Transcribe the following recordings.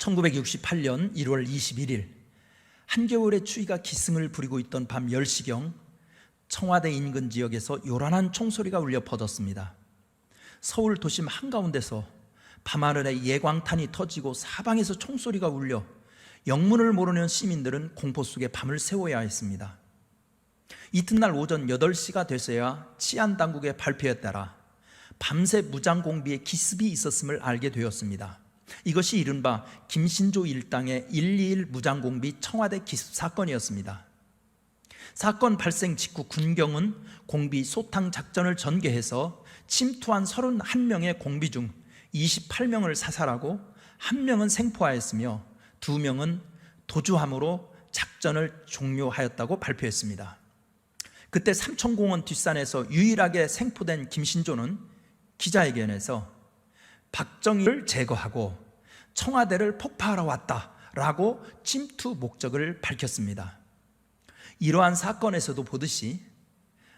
1968년 1월 21일 한겨울의 추위가 기승을 부리고 있던 밤 10시경 청와대 인근 지역에서 요란한 총소리가 울려 퍼졌습니다. 서울 도심 한가운데서 밤하늘에 예광탄이 터지고 사방에서 총소리가 울려 영문을 모르는 시민들은 공포 속에 밤을 새워야 했습니다. 이튿날 오전 8시가 돼서야 치안 당국의 발표에 따라 밤새 무장 공비에 기습이 있었음을 알게 되었습니다. 이것이 이른바 김신조 일당의 121 무장 공비 청와대 기습 사건이었습니다. 사건 발생 직후 군경은 공비 소탕 작전을 전개해서 침투한 31명의 공비 중 28명을 사살하고 1명은 생포하였으며 2명은 도주함으로 작전을 종료하였다고 발표했습니다. 그때 삼천공원 뒷산에서 유일하게 생포된 김신조는 기자회견에서 박정희를 제거하고 청와대를 폭파하러 왔다라고 침투 목적을 밝혔습니다. 이러한 사건에서도 보듯이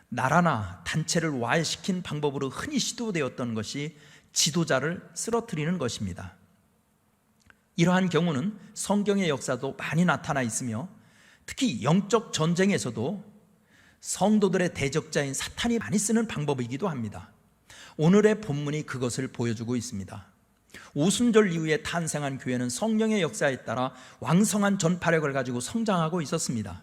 나라나 단체를 와해시킨 방법으로 흔히 시도되었던 것이 지도자를 쓰러뜨리는 것입니다. 이러한 경우는 성경의 역사도 많이 나타나 있으며 특히 영적 전쟁에서도 성도들의 대적자인 사탄이 많이 쓰는 방법이기도 합니다. 오늘의 본문이 그것을 보여주고 있습니다. 오순절 이후에 탄생한 교회는 성령의 역사에 따라 왕성한 전파력을 가지고 성장하고 있었습니다.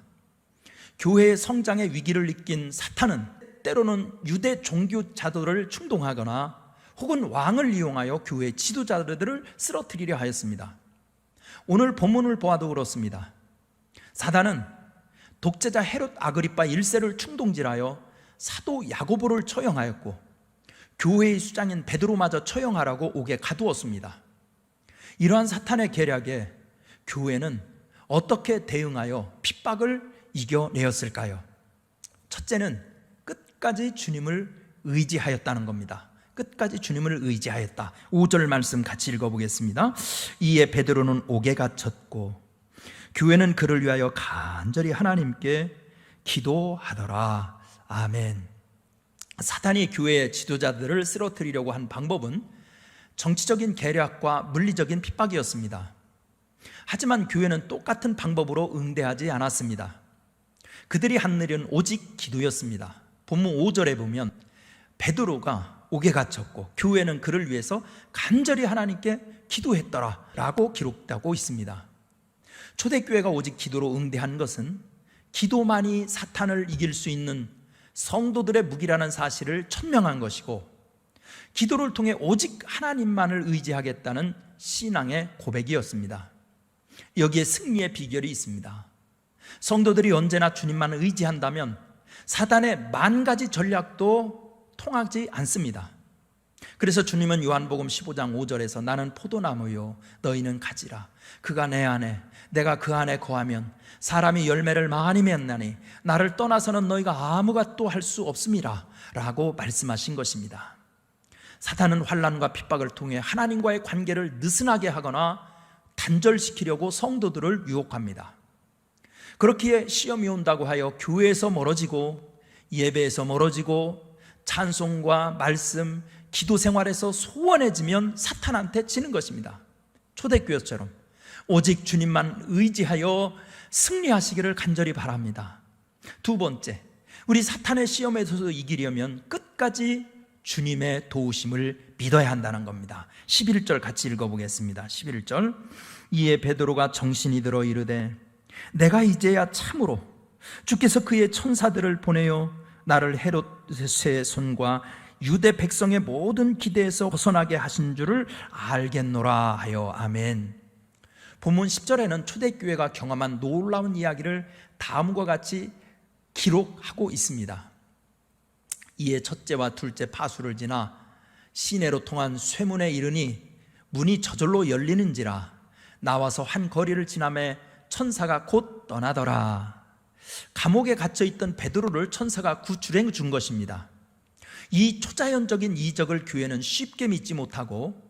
교회의 성장의 위기를 느낀 사탄은 때로는 유대 종교자들을 충동하거나 혹은 왕을 이용하여 교회 지도자들을 쓰러뜨리려 하였습니다. 오늘 본문을 보아도 그렇습니다. 사단은 독재자 헤롯 아그리파 1세를 충동질하여 사도 야고보를 처형하였고 교회의 수장인 베드로마저 처형하라고 옥에 가두었습니다. 이러한 사탄의 계략에 교회는 어떻게 대응하여 핍박을 이겨내었을까요? 첫째는 끝까지 주님을 의지하였다는 겁니다. 끝까지 주님을 의지하였다. 5절 말씀 같이 읽어보겠습니다. 이에 베드로는 옥에 갇혔고 교회는 그를 위하여 간절히 하나님께 기도하더라. 아멘. 사탄이 교회의 지도자들을 쓰러뜨리려고 한 방법은 정치적인 계략과 물리적인 핍박이었습니다. 하지만 교회는 똑같은 방법으로 응대하지 않았습니다. 그들이 한 일은 오직 기도였습니다. 본문 5절에 보면 베드로가 옥에 갇혔고 교회는 그를 위해서 간절히 하나님께 기도했더라라고 기록되고 있습니다. 초대교회가 오직 기도로 응대한 것은 기도만이 사탄을 이길 수 있는 성도들의 무기라는 사실을 천명한 것이고 기도를 통해 오직 하나님만을 의지하겠다는 신앙의 고백이었습니다. 여기에 승리의 비결이 있습니다. 성도들이 언제나 주님만 의지한다면 사단의 만 가지 전략도 통하지 않습니다. 그래서 주님은 요한복음 15장 5절에서 나는 포도나무요 너희는 가지라 그가 내 안에 내가 그 안에 거하면 사람이 열매를 많이 맺나니 나를 떠나서는 너희가 아무것도 할 수 없음이라 라고 말씀하신 것입니다. 사탄은 환란과 핍박을 통해 하나님과의 관계를 느슨하게 하거나 단절시키려고 성도들을 유혹합니다. 그렇기에 시험이 온다고 하여 교회에서 멀어지고 예배에서 멀어지고 찬송과 말씀, 기도 생활에서 소원해지면 사탄한테 지는 것입니다. 초대교회처럼 오직 주님만 의지하여 승리하시기를 간절히 바랍니다. 두 번째, 우리 사탄의 시험에서 이기려면 끝까지 주님의 도우심을 믿어야 한다는 겁니다. 11절 같이 읽어보겠습니다. 11절. 이에 베드로가 정신이 들어 이르되 내가 이제야 참으로 주께서 그의 천사들을 보내어 나를 헤롯의 손과 유대 백성의 모든 기대에서 벗어나게 하신 줄을 알겠노라 하여 아멘. 본문 10절에는 초대교회가 경험한 놀라운 이야기를 다음과 같이 기록하고 있습니다. 이에 첫째와 둘째 파수를 지나 시내로 통한 쇠문에 이르니 문이 저절로 열리는지라 나와서 한 거리를 지나매 천사가 곧 떠나더라. 감옥에 갇혀 있던 베드로를 천사가 구출해 준 것입니다. 이 초자연적인 이적을 교회는 쉽게 믿지 못하고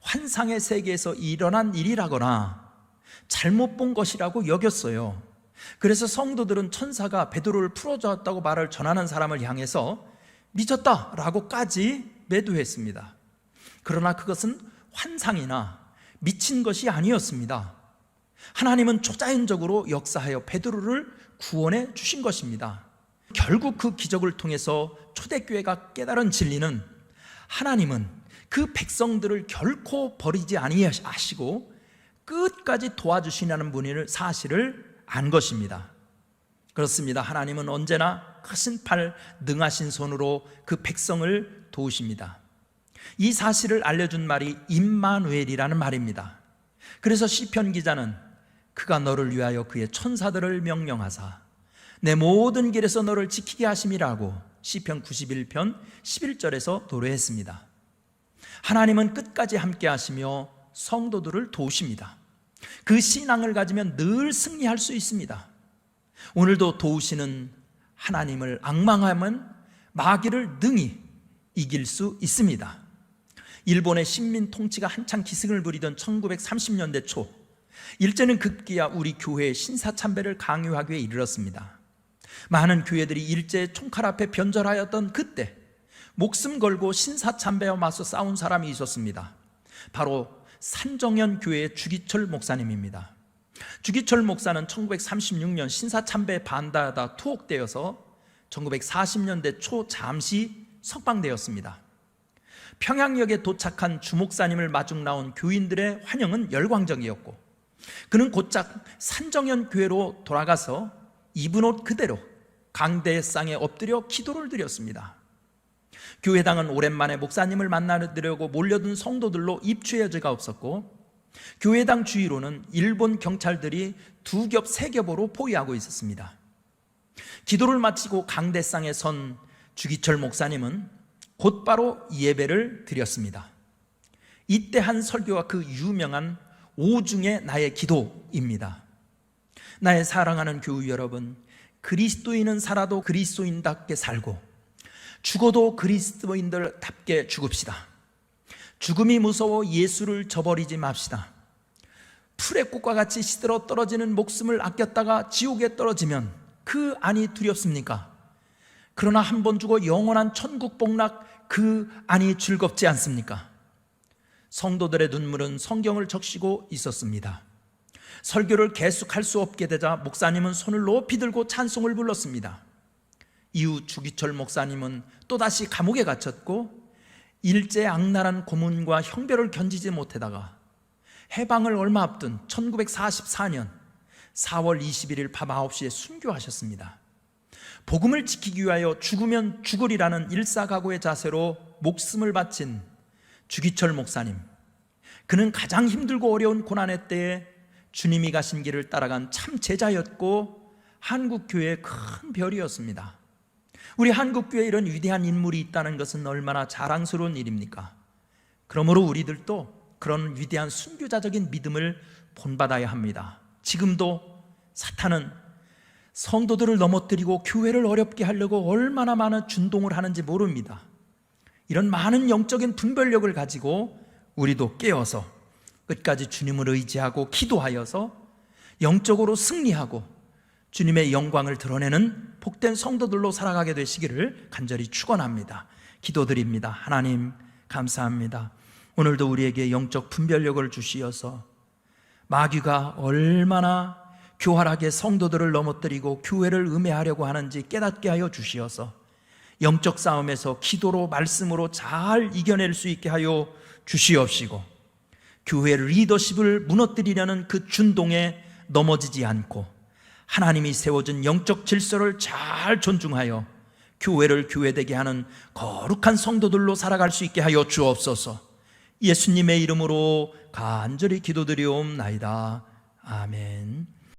환상의 세계에서 일어난 일이라거나 잘못 본 것이라고 여겼어요. 그래서 성도들은 천사가 베드로를 풀어줬다고 말을 전하는 사람을 향해서 미쳤다라고까지 매도했습니다. 그러나 그것은 환상이나 미친 것이 아니었습니다. 하나님은 초자연적으로 역사하여 베드로를 구원해 주신 것입니다. 결국 그 기적을 통해서 초대교회가 깨달은 진리는 하나님은 그 백성들을 결코 버리지 아니하시고 끝까지 도와주시냐는 분의 사실을 안 것입니다. 그렇습니다. 하나님은 언제나 크신 팔, 능하신 손으로 그 백성을 도우십니다. 이 사실을 알려준 말이 임마누엘이라는 말입니다. 그래서 시편 기자는 그가 너를 위하여 그의 천사들을 명령하사 내 모든 길에서 너를 지키게 하심이라고 시편 91편 11절에서 노래했습니다. 하나님은 끝까지 함께 하시며 성도들을 도우십니다. 그 신앙을 가지면 늘 승리할 수 있습니다. 오늘도 도우시는 하나님을 악망하면 마귀를 능히 이길 수 있습니다. 일본의 식민 통치가 한창 기승을 부리던 1930년대 초 일제는 급기야 우리 교회의 신사참배를 강요하기에 이르렀습니다. 많은 교회들이 일제의 총칼 앞에 변절하였던 그때 목숨 걸고 신사참배와 맞서 싸운 사람이 있었습니다. 바로 산정현 교회의 주기철 목사님입니다. 주기철 목사는 1936년 신사참배에 반대하다 투옥되어서 1940년대 초 잠시 석방되었습니다. 평양역에 도착한 주목사님을 마중 나온 교인들의 환영은 열광적이었고 그는 곧장 산정현 교회로 돌아가서 입은 옷 그대로 강대의 쌍에 엎드려 기도를 드렸습니다. 교회당은 오랜만에 목사님을 만나려고 몰려든 성도들로 입추여지가 없었고 교회당 주위로는 일본 경찰들이 두 겹, 세 겹으로 포위하고 있었습니다. 기도를 마치고 강대상에 선 주기철 목사님은 곧바로 예배를 드렸습니다. 이때 한 설교가 그 유명한 오중의 나의 기도입니다. 나의 사랑하는 교우 여러분, 그리스도인은 살아도 그리스도인답게 살고 죽어도 그리스도인들답게 죽읍시다. 죽음이 무서워 예수를 저버리지 맙시다. 풀의 꽃과 같이 시들어 떨어지는 목숨을 아꼈다가 지옥에 떨어지면 그 안이 두렵습니까? 그러나 한 번 죽어 영원한 천국 복락 그 안이 즐겁지 않습니까? 성도들의 눈물은 성경을 적시고 있었습니다. 설교를 계속할 수 없게 되자 목사님은 손을 높이 들고 찬송을 불렀습니다. 이후 주기철 목사님은 또다시 감옥에 갇혔고 일제 악랄한 고문과 형별을 견디지 못하다가 해방을 얼마 앞둔 1944년 4월 21일 밤 9시에 순교하셨습니다. 복음을 지키기 위하여 죽으면 죽으리라는 일사각오의 자세로 목숨을 바친 주기철 목사님. 그는 가장 힘들고 어려운 고난의 때에 주님이 가신 길을 따라간 참 제자였고 한국 교회의 큰 별이었습니다. 우리 한국 교회에 이런 위대한 인물이 있다는 것은 얼마나 자랑스러운 일입니까? 그러므로 우리들도 그런 위대한 순교자적인 믿음을 본받아야 합니다. 지금도 사탄은 성도들을 넘어뜨리고 교회를 어렵게 하려고 얼마나 많은 준동을 하는지 모릅니다. 이런 많은 영적인 분별력을 가지고 우리도 깨어서 끝까지 주님을 의지하고 기도하여서 영적으로 승리하고 주님의 영광을 드러내는 복된 성도들로 살아가게 되시기를 간절히 축원합니다. 기도드립니다. 하나님 감사합니다. 오늘도 우리에게 영적 분별력을 주시어서 마귀가 얼마나 교활하게 성도들을 넘어뜨리고 교회를 음해하려고 하는지 깨닫게 하여 주시어서 영적 싸움에서 기도로 말씀으로 잘 이겨낼 수 있게 하여 주시옵시고 교회 리더십을 무너뜨리려는 그 준동에 넘어지지 않고 하나님이 세워준 영적 질서를 잘 존중하여 교회를 교회되게 하는 거룩한 성도들로 살아갈 수 있게 하여 주옵소서. 예수님의 이름으로 간절히 기도드리옵나이다. 아멘.